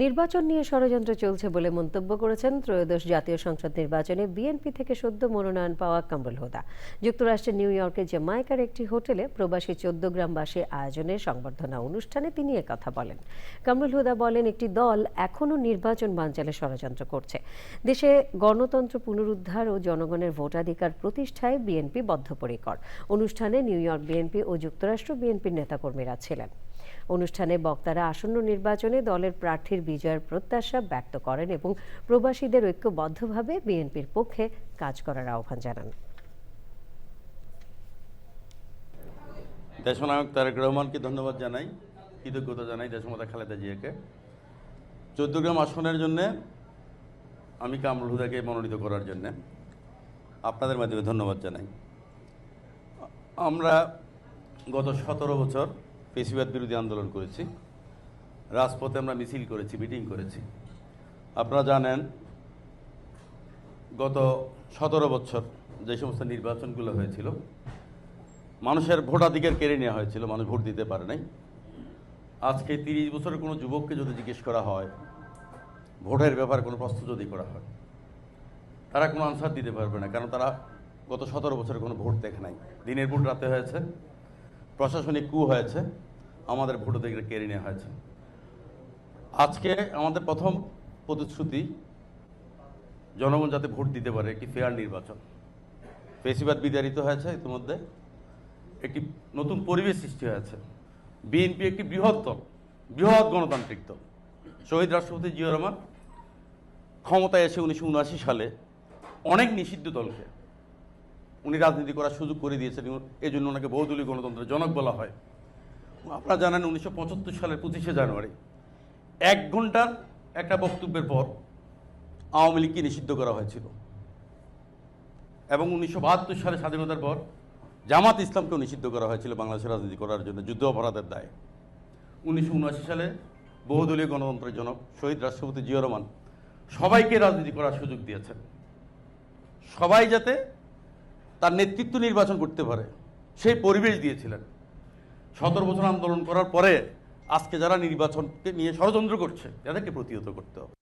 নির্বাচন নিয়ে ষড়যন্ত্র চলছে বলে মন্তব্য করেছেন ত্রয়োদশ জাতীয় সংসদ নির্বাচনে বিএনপি থেকে সদ্য মনোনয়ন পাওয়া কামরুল হুদা। যুক্তরাষ্ট্রের নিউ ইয়র্কের জ্যামাইকার একটি হোটেলে প্রবাসী চোদ্দ গ্রামবাসী আয়োজনে সংবর্ধনা অনুষ্ঠানে তিনি কথা বলেন। কামরুল হুদা বলেন, একটি দল এখনও নির্বাচন বানচালে ষড়যন্ত্র করছে। দেশে গণতন্ত্র পুনরুদ্ধার ও জনগণের ভোটাধিকার প্রতিষ্ঠায় বিএনপি বদ্ধপরিকর। অনুষ্ঠানে নিউ ইয়র্ক বিএনপি ও যুক্তরাষ্ট্র বিএনপির নেতাকর্মীরা ছিলেন। অনুষ্ঠানে বক্তারা আসন্ন নির্বাচনে দলের প্রার্থীর বিজয়ের প্রত্যাশা ব্যক্ত করেন এবং প্রবাসীদের ঐক্যবদ্ধভাবে বিএনপির পক্ষে কাজ করার আহ্বান জানান। দেশনায়ক তারেক রহমানকে ধন্যবাদ জানাই, কৃতজ্ঞতা জানাই দেশমাতা খালেদা জিয়াকে। চৌদ্দগ্রাম আসনের জন্য আমি কামরুল হুদাকে মনোনীত করার জন্য আপনাদের মাধ্যমে ধন্যবাদ জানাই। আমরা গত সতেরো বছর পেশিবাদ বিরোধী আন্দোলন করেছি। রাজপথে আমরা মিছিল করেছি, মিটিং করেছি। আপনারা জানেন, গত সতেরো বছর যে সমস্ত নির্বাচনগুলো হয়েছিল, মানুষের ভোটাধিকার কেড়ে নেওয়া হয়েছিল, মানুষ ভোট দিতে পারে নাই। আজকে তিরিশ বছরের কোনো যুবককে যদি জিজ্ঞেস করা হয়, ভোটের ব্যাপারে কোনো প্রশ্ন যদি করা হয়, তারা কোনো আনসার দিতে পারবে না, কারণ তারা গত সতেরো বছরে কোনো ভোট দেখে নাই। দিনের ভোট রাতে হয়েছে প্রশাসনিক কু হয়েছে, আমাদের ভোটাধিকার কেড়ে নেওয়া হয়েছে। আজকে আমাদের প্রথম প্রতিশ্রুতি, জনগণ যাতে ভোট দিতে পারে, একটি ফেয়ার নির্বাচন। পেশিবাদ বিতাড়িত হয়েছে ইতিমধ্যে। একটি নতুন পরিবেশ সৃষ্টি হয়েছে। বিএনপি একটি দল বৃহৎ গণতান্ত্রিক দল। শহীদ রাষ্ট্রপতি জিয়া রহমান ক্ষমতায় এসে উনিশশো উনআশি সালে অনেক নিষিদ্ধ দলকে উনি রাজনীতি করার সুযোগ করে দিয়েছেন এই জন্য ওনাকে বহুদলীয় গণতন্ত্রের জনক বলা হয়। আপনারা জানেন উনিশশো পঁচাত্তর সালের পঁচিশে জানুয়ারি, এক ঘণ্টার একটা বক্তব্যের পর আওয়ামী লীগকে নিষিদ্ধ করা হয়েছিল। এবং উনিশশো বাহাত্তর সালে স্বাধীনতার পর জামাত ইসলামকেও নিষিদ্ধ করা হয়েছিল বাংলাদেশের রাজনীতি করার জন্য যুদ্ধ অপরাধের দায়। উনিশশো সালে বহুদলীয় গণতন্ত্রের জনক শহীদ রাষ্ট্রপতি জিয়া রহমান সবাইকে রাজনীতি করার সুযোগ দিয়েছেন। সবাই যাতে তার নেতৃত্ব নির্বাচন করতে পারে। সেই পরিবেশ দিয়েছিলেন। সতেরো বছর আন্দোলন করার পরে আজকে যারা নির্বাচনকে নিয়ে ষড়যন্ত্র করছে, তাদেরকে প্রতিহত করতে হবে।